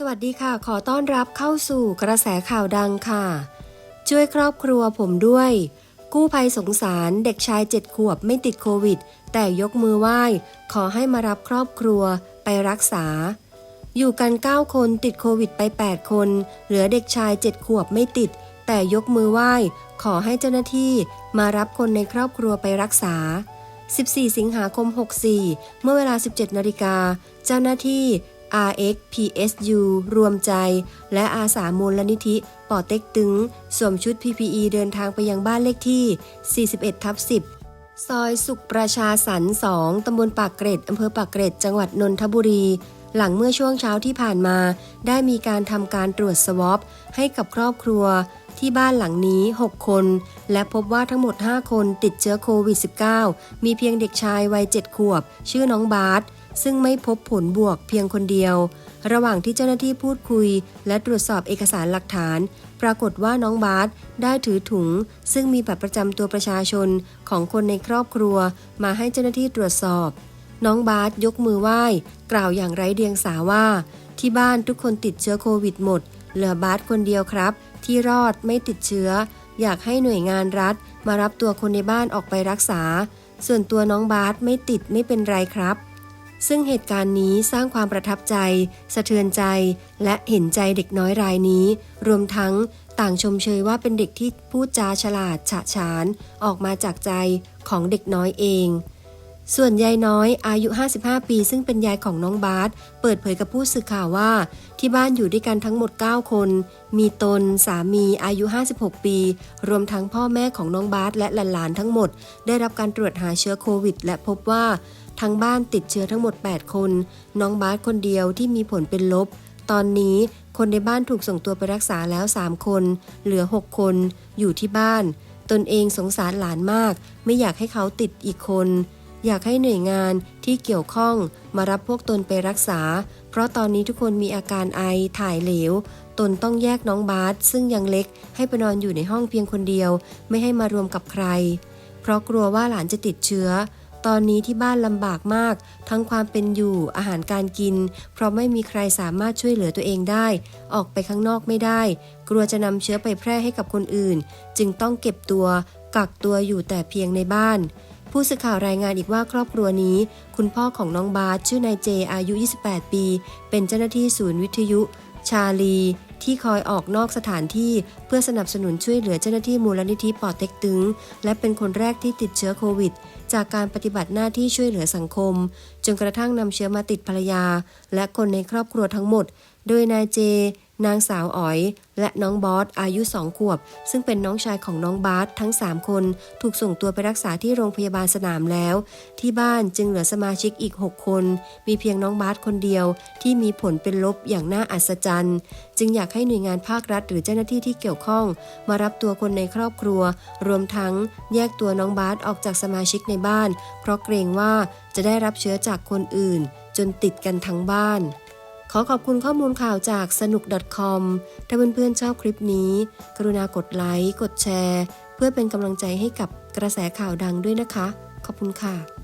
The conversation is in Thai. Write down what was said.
สวัสดีค่ะ ขอต้อนรับเข้าสู่กระแสข่าวดังค่ะ ช่วยครอบครัวผมด้วย กู้ภัยสงสารเด็กชายเจ็ดขวบไม่ติดโควิด แต่ยกมือไหว้ ขอให้มารับครอบครัวไปรักษา อยู่กัน 9 คนติดโควิดไป 8 คน เหลือเด็กชาย7ขวบไม่ติด แต่ยกมือไหว้ ขอให้เจ้าหน้าที่มารับคนในครอบครัวไปรักษา 14 สิงหาคม 64 เมื่อเวลา 17 นาฬิกา เจ้าหน้าที่ RX PSU รวมใจ และอาสามูลนิธิป่อเต็กตึง สวมชุด PPE เดินทางไปยังบ้านเลขที่ 41ทับ10 ซอยสุขประชาสรรค์2ตำบลปากเกร็ดอำเภอปากเกร็ด จังหวัดนนทบุรี หลังเมื่อช่วงเช้าที่ผ่านมา ได้มีการทำการตรวจสวอปให้กับครอบครัวที่บ้านหลังนี้ 6 คน และพบว่าทั้งหมด 5 คนติดเชื้อโควิด -19 มีเพียงเด็กชายวัย 7 ขวบ ชื่อน้องบาส ซึ่งไม่พบผลบวกเพียงคนเดียว ระหว่างที่เจ้าหน้าที่พูดคุย และตรวจสอบเอกสารหลักฐาน ปรากฏว่าน้องบาสได้ถือถุง ซึ่งมีบัตรประจำตัวประชาชนของคนในครอบครัว มาให้เจ้าหน้าที่ตรวจสอบ น้องบาสยกมือไหว้ กล่าวอย่างไร้เดียงสาว่า ที่บ้านทุกคนติดเชื้อโควิดหมด เหลือบาสคนเดียวครับ ที่รอดไม่ติดเชื้อ อยากให้หน่วยงานรัฐ มารับตัวคนในบ้านออกไปรักษา ส่วนตัวน้องบาสไม่ติดไม่เป็นไรครับ ซึ่งเหตุการณ์นี้สร้างความประทับใจ สะเทือนใจ และเห็นใจเด็กน้อยรายนี้ รวมทั้งต่างชมเชยว่าเป็นเด็กที่พูดจาฉลาดฉะฉาน ออกมาจากใจของเด็กน้อยเอง ส่วนยายน้อยอายุ 55 ปี ซึ่งเป็นยายของน้องบาสเปิดเผยกับผู้สื่อข่าวว่า ที่บ้านอยู่ด้วยกันทั้งหมด 9 คน มีตนสามีอายุ 56 ปี รวมทั้งพ่อแม่ของน้องบาสและหลานๆทั้งหมด ได้รับการตรวจหาเชื้อโควิด และพบว่า ทั้งบ้านติดเชื้อทั้งหมด 8 คน น้องบาสคนเดียวที่มีผลเป็นลบ ตอนนี้คนในบ้านถูกส่งตัวไปรักษาแล้ว 3 คน เหลือ 6 คนอยู่ที่บ้าน ตนเองสงสารหลานมาก ไม่อยากให้เขาติดอีกคน อยากให้หน่วยงานที่เกี่ยวข้องมารับพวกตนไปรักษา เพราะตอนนี้ทุกคนมีอาการไอถ่ายเหลว ตนต้องแยกน้องบาสซึ่งยังเล็ก ให้ไปนอนอยู่ในห้องเพียงคนเดียว ไม่ให้มารวมกับใคร เพราะกลัวว่าหลานจะติดเชื้อ ตอนนี้ที่บ้านลำบากมาก ทั้งความเป็นอยู่อาหารการกิน เพราะไม่มีใครสามารถช่วยเหลือตัวเองได้ ออกไปข้างนอกไม่ได้ กลัวจะนำเชื้อไปแพร่ให้กับคนอื่น จึงต้องเก็บตัว กักตัวอยู่แต่เพียงในบ้าน ผู้สื่อข่าวรายงานอีกว่าครอบครัวนี้ คุณพ่อของน้องบาสชื่อนายเจอายุ 28 ปี เป็นเจ้าหน้าที่ศูนย์วิทยุ ชาลี ที่คอยออกนอกสถานที่เพื่อสนับสนุนช่วยเหลือเจ้าหน้าที่มูลนิธิปอเต็กตึง และเป็นคนแรกที่ติดเชื้อโควิด จากการปฏิบัติหน้าที่ช่วยเหลือสังคม จนกระทั่งนำเชื้อมาติดภรรยา และคนในครอบครัวทั้งหมด โดยนายเจ นางสาวอ๋อย และน้องบอสอายุ2ขวบ ซึ่งเป็นน้องชายของน้องบาสทั้ง 3 คน ถูกส่งตัวไปรักษาที่โรงพยาบาลสนามแล้ว ที่บ้านจึงเหลือสมาชิกอีก 6 คน มีเพียงน้องบาสคนเดียวที่มีผลเป็นลบอย่างน่าอัศจรรย์ จึงอยากให้หน่วยงานภาครัฐ หรือเจ้าหน้าที่ที่เกี่ยวข้อง มารับตัวคนในครอบครัว รวมทั้งแยกตัวน้องบาสออกจากสมาชิกในบ้าน เพราะเกรงว่าจะได้รับเชื้อจากคนอื่น จนติดกันทั้งบ้าน ขอขอบคุณข้อมูลข่าวจากสนุก .com ถ้าเพื่อนๆชอบคลิปนี้ กรุณากดไลค์กดแชร์ เพื่อเป็นกำลังใจให้กับกระแสข่าวดังด้วยนะคะ ขอบคุณค่ะ